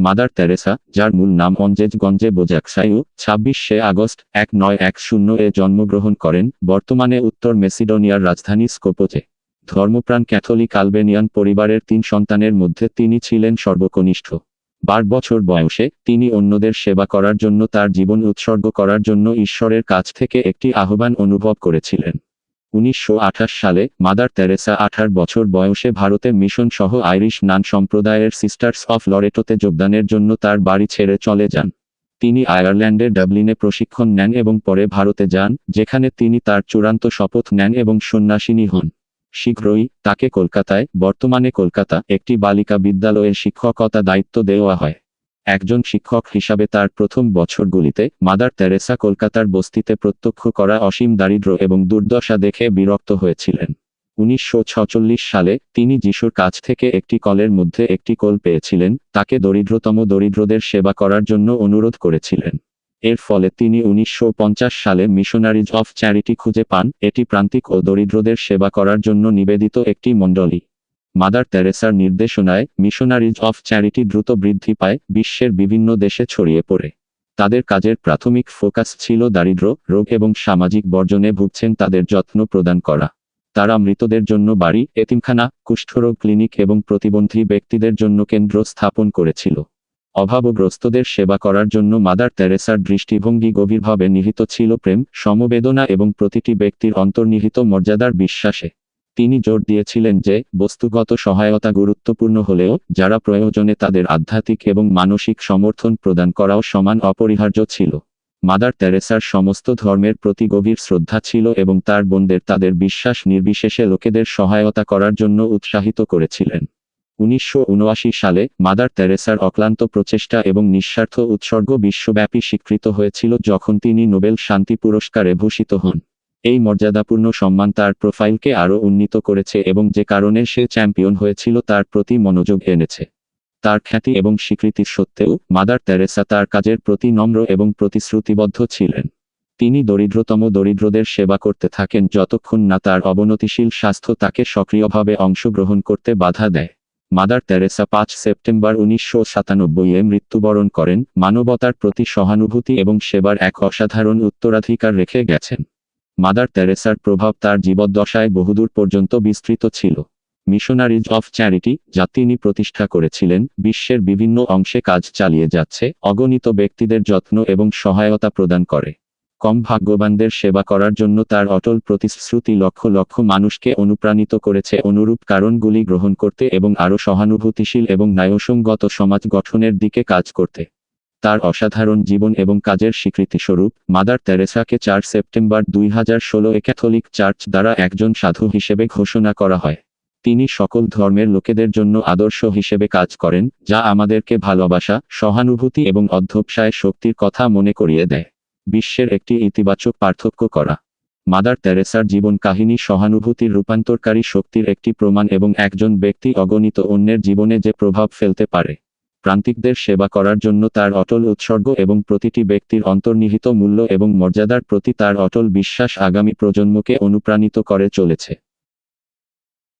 Mother Teresa যার মূল নাম অঞ্জেজগঞ্জে বোজাকসায়ু ছাব্বিশে আগস্ট এক নয় এক শূন্য এ জন্মগ্রহণ করেন, বর্তমানে উত্তর মেসিডোনিয়ার রাজধানী স্কোপোজে ধর্মপ্রাণ ক্যাথলিক আলবেনিয়ান পরিবারের তিন সন্তানের মধ্যে তিনি ছিলেন সর্বকনিষ্ঠ। বার বছর বয়সে তিনি অন্যদের সেবা করার জন্য তার জীবন উৎসর্গ করার জন্য ঈশ্বরের কাছ থেকে একটি আহ্বান অনুভব করেছিলেন। উনিশশো আঠাশ সালে মাদার তেরেসা আঠার বছর বয়সে ভারতে মিশন সহ আইরিশ নান সম্প্রদায়ের সিস্টার্স অফ লরেটোতে যোগদানের জন্য তার বাড়ি ছেড়ে চলে যান। তিনি আয়ারল্যান্ডের ডাবলিনে প্রশিক্ষণ নেন এবং পরে ভারতে যান, যেখানে তিনি তার চূড়ান্ত শপথ নেন এবং সন্ন্যাসিনী হন। শীঘ্রই তাকে কলকাতায়, বর্তমানে কলকাতা, একটি বালিকা বিদ্যালয়ে শিক্ষকতা দায়িত্ব দেওয়া হয়। একজন শিক্ষক হিসাবে তার প্রথম বছরগুলিতে মাদার তেরেসা কলকাতার বস্তিতে প্রত্যক্ষ করা অসীম দারিদ্র্য এবং দুর্দশা দেখে বিরক্ত হয়েছিলেন। উনিশশো সালে তিনি যিশুর কাছ থেকে একটি কলের মধ্যে একটি কল পেয়েছিলেন, তাকে দরিদ্রতম দরিদ্রদের সেবা করার জন্য অনুরোধ করেছিলেন। এর ফলে তিনি উনিশশো পঞ্চাশ সালে মিশনারিজ অফ চ্যারিটি খুঁজে পান, এটি প্রান্তিক ও দরিদ্রদের সেবা করার জন্য নিবেদিত একটি মণ্ডলী। মাদার তেরেসার নির্দেশনায় মিশনারিজ অফ চ্যারিটি দ্রুত বৃদ্ধি পায়, বিশ্বের বিভিন্ন দেশে ছড়িয়ে পড়ে। তাদের কাজের প্রাথমিক ফোকাস ছিল দারিদ্র, রোগ এবং সামাজিক বর্জনে ভুগছেন তাদের যত্ন প্রদান করা। তারা মৃতদের জন্য বাড়ি, এতিমখানা, কুষ্ঠরোগ ক্লিনিক এবং প্রতিবন্ধী ব্যক্তিদের জন্য কেন্দ্র স্থাপন করেছিল। অভাবগ্রস্তদের সেবা করার জন্য মাদার তেরেসার দৃষ্টিভঙ্গি গভীরভাবে নিহিত ছিল প্রেম, সমবেদনা এবং প্রতিটি ব্যক্তির অন্তর্নিহিত মর্যাদার বিশ্বাসে। তিনি জোর দিয়েছিলেন যে, বস্তুগত সহায়তা গুরুত্বপূর্ণ হলেও, যারা প্রয়োজনে তাদের আধ্যাত্মিক এবং মানসিক সমর্থন প্রদান করাও সমান অপরিহার্য ছিল। মাদার তেরেসার সমস্ত ধর্মের প্রতি গভীর শ্রদ্ধা ছিল এবং তার বোনদের তাদের বিশ্বাস নির্বিশেষে লোকেদের সহায়তা করার জন্য উৎসাহিত করেছিলেন। উনিশশো উনআশি সালে, মাদার তেরেসার অক্লান্ত প্রচেষ্টা এবং নিঃস্বার্থ উৎসর্গ বিশ্বব্যাপী স্বীকৃত হয়েছিল যখন তিনি নোবেল শান্তি পুরস্কারে ভূষিত হন। এই মর্যাদাপূর্ণ সম্মান তার প্রোফাইলকে আরও উন্নীত করেছে এবং যে কারণে সে চ্যাম্পিয়ন হয়েছিল তার প্রতি মনোযোগ এনেছে। তার খ্যাতি এবং স্বীকৃতির সত্ত্বেও মাদার তেরেসা তার কাজের প্রতি নম্র এবং প্রতিশ্রুতিবদ্ধ ছিলেন। তিনি দরিদ্রতম দরিদ্রদের সেবা করতে থাকেন যতক্ষণ না তার অবনতিশীল স্বাস্থ্য তাকে সক্রিয়ভাবে অংশগ্রহণ করতে বাধা দেয়। মাদার তেরেসা পাঁচ সেপ্টেম্বর উনিশশো সাতানব্বই এ মৃত্যুবরণ করেন, মানবতার প্রতি সহানুভূতি এবং সেবার এক অসাধারণ উত্তরাধিকার রেখে গেছেন। মাদার তেরেসার প্রভাব তার জীবদ্দশায় বহুদূর পর্যন্ত বিস্তৃত ছিল। মিশনারিজ অফ চ্যারিটি, যা তিনি প্রতিষ্ঠা করেছিলেন, বিশ্বের বিভিন্ন অংশে কাজ চালিয়ে যাচ্ছে, অগণিত ব্যক্তিদের যত্ন এবং সহায়তা প্রদান করে। কম ভাগ্যবানদের সেবা করার জন্য তার অটল প্রতিশ্রুতি লক্ষ লক্ষ মানুষকে অনুপ্রাণিত করেছে অনুরূপ কারণগুলি গ্রহণ করতে এবং আরও সহানুভূতিশীল এবং ন্যায়সঙ্গত সমাজ গঠনের দিকে কাজ করতে। তার অসাধারণ জীবন এবং কাজের স্বীকৃতিস্বরূপ, মাদার তেরেসাকে চার সেপ্টেম্বর দুই হাজার ষোলো ক্যাথলিক চার্চ দ্বারা একজন সাধু হিসেবে ঘোষণা করা হয়। তিনি সকল ধর্মের লোকেদের জন্য আদর্শ হিসেবে কাজ করেন, যা আমাদেরকে ভালোবাসা, সহানুভূতি এবং অধ্যবসায় শক্তির কথা মনে করিয়ে দেয়। বিশ্বের একটি ইতিবাচক পার্থক্য করা। মাদার তেরেসার জীবন কাহিনী সহানুভূতির রূপান্তরকারী শক্তির একটি প্রমাণ এবং একজন ব্যক্তি অগণিত অন্যের জীবনে যে প্রভাব ফেলতে পারে। প্রান্তিকদের সেবা করার জন্য তার অটল উৎসর্গ এবং প্রতিটি ব্যক্তির অন্তর্নিহিত মূল্য এবং মর্যাদার প্রতি তার অটল বিশ্বাস আগামী প্রজন্মকে অনুপ্রাণিত করে চলেছে।